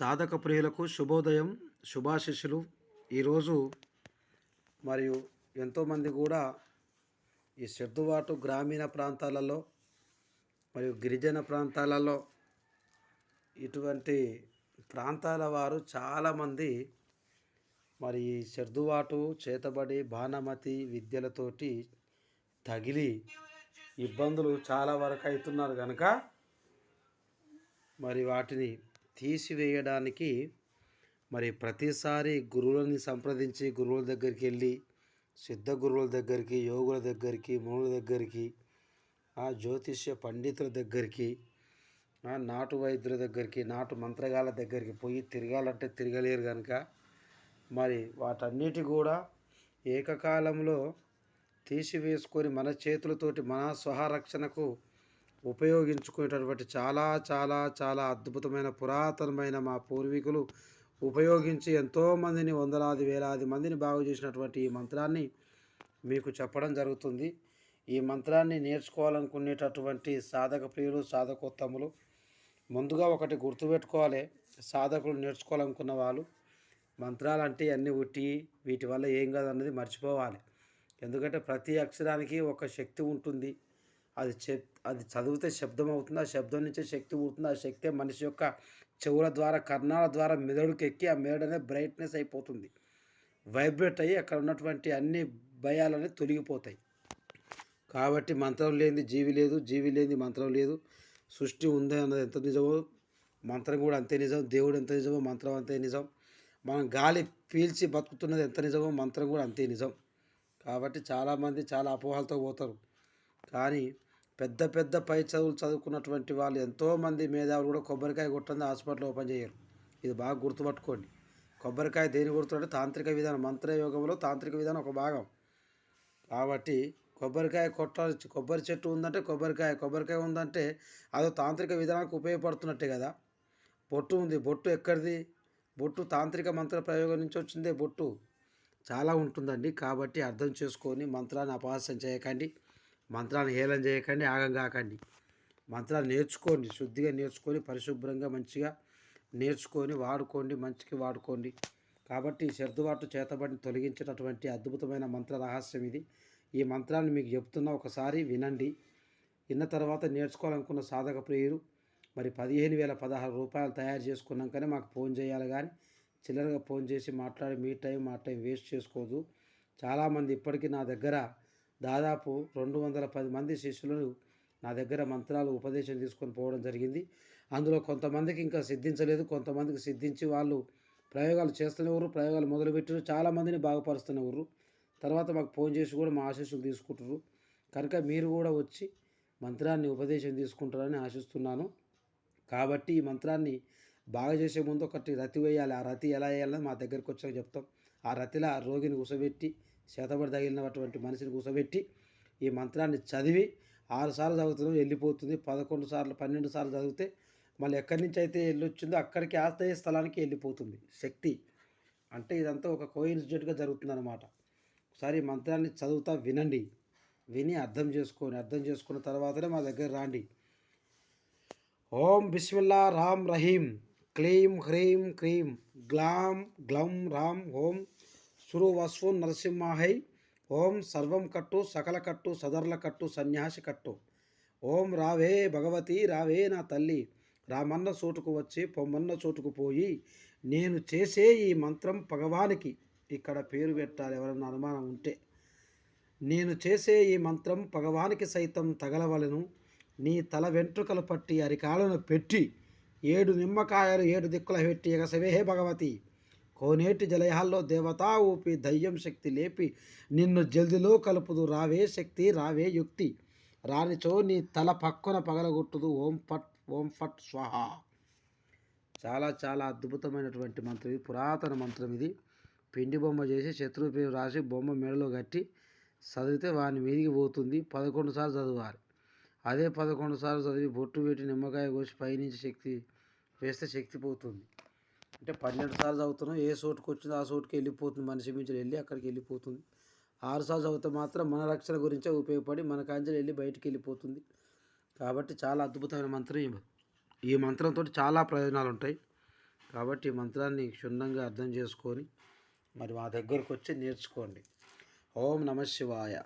సాధక ప్రియులకు శుభోదయం శుభాశిష్యులు. ఈరోజు మరియు ఎంతోమంది కూడా ఈ సర్దుబాటు గ్రామీణ ప్రాంతాలలో మరియు గిరిజన ప్రాంతాలలో ఇటువంటి ప్రాంతాల వారు చాలామంది మరి ఈ సర్దుబాటు చేతబడి బాణమతి విద్యలతోటి తగిలి ఇబ్బందులు చాలా వరకు అవుతున్నారు కనుక మరి వాటిని తీసివేయడానికి మరి ప్రతిసారి గురువులని సంప్రదించి గురువుల దగ్గరికి వెళ్ళి సిద్ధ గురువుల దగ్గరికి యోగుల దగ్గరికి మునుల దగ్గరికి ఆ జ్యోతిష్య పండితుల దగ్గరికి ఆ నాటు వైద్యుల దగ్గరికి నాటు మంత్రగాల దగ్గరికి పోయి తిరగాలంటే తిరగలేరు కనుక మరి వాటన్నిటి కూడా ఏకకాలంలో తీసివేసుకొని మన చేతులతోటి మన స్వహరక్షణకు ఉపయోగించుకునేటటువంటి చాలా చాలా చాలా అద్భుతమైన పురాతనమైన మా పూర్వీకులు ఉపయోగించి ఎంతోమందిని వందలాది వేలాది మందిని బాగు చేసినటువంటి ఈ మంత్రాన్ని మీకు చెప్పడం జరుగుతుంది. ఈ మంత్రాన్ని నేర్చుకోవాలనుకునేటటువంటి సాధక ప్రియులు సాధకోత్తములు ముందుగా ఒకటి గుర్తుపెట్టుకోవాలి. సాధకులు నేర్చుకోవాలనుకున్న వాళ్ళు మంత్రాలు అంటే అన్నీ ఉట్టి వీటి వల్ల ఏం కాదన్నది మర్చిపోవాలి. ఎందుకంటే ప్రతి అక్షరానికి ఒక శక్తి ఉంటుంది. అది చెప్ అది చదివితే శబ్దం అవుతుంది? ఆ శబ్దం నుంచే శక్తి పుడుతుంది ఆ శక్తి మనిషి యొక్క చెవుల ద్వారా కర్ణాల ద్వారా మెదడుకి ఎక్కి ఆ మెదడు అనేది బ్రైట్నెస్ అయిపోతుంది. వైబ్రేట్ అయ్యి అక్కడ ఉన్నటువంటి అన్ని భయాలనే తొలగిపోతాయి. కాబట్టి మంత్రం లేనిది జీవి లేదు జీవి లేనిది మంత్రం లేదు. సృష్టి ఉంది అన్నది ఎంత నిజమో మంత్రం కూడా అంతే నిజం. దేవుడు ఎంత నిజమో మంత్రం అంతే నిజం. మనం గాలి పీల్చి బతుకుతున్నది ఎంత నిజమో మంత్రం కూడా అంతే నిజం. కాబట్టి చాలామంది చాలా అపోహలతో పోతారు. కానీ పెద్ద పెద్ద పై చదువులు చదువుకున్నటువంటి వాళ్ళు ఎంతోమంది మేధావులు కూడా కొబ్బరికాయ కొట్టంది హాస్పిటల్ ఓపెన్ చేయరు. ఇది బాగా గుర్తుపట్టుకోండి. కొబ్బరికాయ దేని గుర్తుంటే తాంత్రిక విధానం మంత్రయోగంలో తాంత్రిక విధానం ఒక భాగం. కాబట్టి కొబ్బరికాయ కొట్టాలి కొబ్బరి చెట్టు ఉందంటే కొబ్బరికాయ కొబ్బరికాయ ఉందంటే అదో తాంత్రిక విధానానికి ఉపయోగపడుతున్నట్టే కదా. బొట్టు ఉంది బొట్టు ఎక్కడిది? బొట్టు తాంత్రిక మంత్ర ప్రయోగం నుంచి వచ్చిందే బొట్టు. చాలా ఉంటుందండి. కాబట్టి అర్థం చేసుకొని మంత్రాన్ని అపహాస్యం చేయకండి. మంత్రాన్ని హేళన చేయకండి ఆగం కాకండి. మంత్రాలు నేర్చుకోండి శుద్ధిగా నేర్చుకొని పరిశుభ్రంగా మంచిగా నేర్చుకొని వాడుకోండి మంచికి వాడుకోండి. కాబట్టి సర్దుబాటు చేతబడిని తొలగించేటటువంటి అద్భుతమైన మంత్ర రహస్యం ఇది. ఈ మంత్రాన్ని మీకు చెప్తున్నా ఒకసారి వినండి. విన్న తర్వాత నేర్చుకోవాలనుకున్న సాధక ప్రియులు మరి పదిహేను వేల పదహారు రూపాయలు తయారు చేసుకున్నాకనే మాకు ఫోన్ చేయాలి కానీ చిల్లరగా ఫోన్ చేసి మాట్లాడి మీ టైం మా టైం వేస్ట్ చేసుకోదు. చాలామంది ఇప్పటికీ నా దగ్గర దాదాపు రెండు వందల పది మంది శిష్యులను నా దగ్గర మంత్రాలు ఉపదేశం తీసుకొని పోవడం జరిగింది. అందులో కొంతమందికి ఇంకా సిద్ధించలేదు. కొంతమందికి సిద్ధించి వాళ్ళు ప్రయోగాలు చేస్తున్నవారు ప్రయోగాలు మొదలుపెట్టారు చాలామందిని బాగుపరుస్తున్నవారు. తర్వాత మాకు ఫోన్ చేసి కూడా మా ఆశీస్సులు తీసుకుంటారు కనుక మీరు కూడా వచ్చి మంత్రాన్ని ఉపదేశం తీసుకుంటారని ఆశిస్తున్నాను. కాబట్టి ఈ మంత్రాన్ని బాగా చేసే ముందు ఒకటి రతి వేయాలి. ఆ రతి ఎలా వేయాలని మా దగ్గరికి వచ్చాక చెప్తాం. ఆ రతిలో రోగిని కూసబెట్టి చేతబడి తగిలినటువంటి మనిషిని కూసబెట్టి ఈ మంత్రాన్ని చదివి ఆరు సార్లు చదువుతున్నాం వెళ్ళిపోతుంది. పదకొండు సార్లు పన్నెండు సార్లు చదివితే మళ్ళీ ఎక్కడి నుంచి అయితే వెళ్ళొచ్చిందో అక్కడికి ఆశ్రయ స్థలానికి వెళ్ళిపోతుంది. శక్తి అంటే ఇదంతా ఒక కోయిన్సిడెంట్గా జరుగుతుంది అనమాట ఒకసారి ఈ మంత్రాన్ని చదువుతా వినండి. విని అర్థం చేసుకొని అర్థం చేసుకున్న తర్వాతనే మా దగ్గర రాండి. ఓం బిస్మిల్లా రామ్ రహీం క్లీం హ్రీం క్రీం గ్లాం గ్లం రామ్ ఓం సురు వస్వు నరసింహాహై. ఓం సర్వం కట్టు సకల కట్టు సదర్ల కట్టు సన్యాసి కట్టు. ఓం రావే భగవతి రావే నా తల్లి. రామన్న చోటుకు వచ్చి పొమ్మన్న చోటుకు పోయి నేను చేసే ఈ మంత్రం భగవానికి. ఇక్కడ పేరు పెట్టాలి ఎవరన్నా అనుమానం ఉంటే. నేను చేసే ఈ మంత్రం భగవానికి సైతం తగలవలను. నీ తల వెంట్రుకలు పట్టి అరికాలను పెట్టి ఏడు నిమ్మకాయలు ఏడు దిక్కుల పెట్టి ఎగసవే భగవతి. కోనేటి జలయాల్లో దేవతా ఊపి దయ్యం శక్తి లేపి నిన్ను జల్దిలో కలుపుదు. రావే శక్తి రావే యుక్తి. రానిచో నీ తల పక్కన పగలగొట్టుదు. ఓం ఫట్ ఓం ఫట్ స్వాహ. చాలా చాలా అద్భుతమైనటువంటి మంత్రం ఇది. పురాతన మంత్రం ఇది. పిండి బొమ్మ చేసి శత్రువు పేరు రాసి బొమ్మ మెడలో కట్టి చదివితే వాని మీదికి పోతుంది. పదకొండు సార్లు చదవాలి అదే పదకొండు సార్లు చదివి బొట్టు పెట్టి నిమ్మకాయ కోసి పైనుంచి శక్తి వేస్తే శక్తి పోతుంది. అంటే పన్నెండు సార్లు చదువుతున్నాం ఏ చోటుకు వచ్చిందో ఆ చోటుకి వెళ్ళిపోతుంది మనిషి మించి వెళ్ళి అక్కడికి వెళ్ళిపోతుంది. ఆరు సార్లు చదివితే మాత్రం మన రక్షణ గురించే ఉపయోగపడి మన కాంచెలు వెళ్ళి బయటికి వెళ్ళిపోతుంది. కాబట్టి చాలా అద్భుతమైన మంత్రం ఈ- ఈ మంత్రంతో చాలా ప్రయోజనాలు ఉంటాయి. కాబట్టి ఈ మంత్రాన్ని క్షుణ్ణంగా అర్థం చేసుకొని మరి మా దగ్గరకు వచ్చి నేర్చుకోండి. ఓం నమ శివాయ.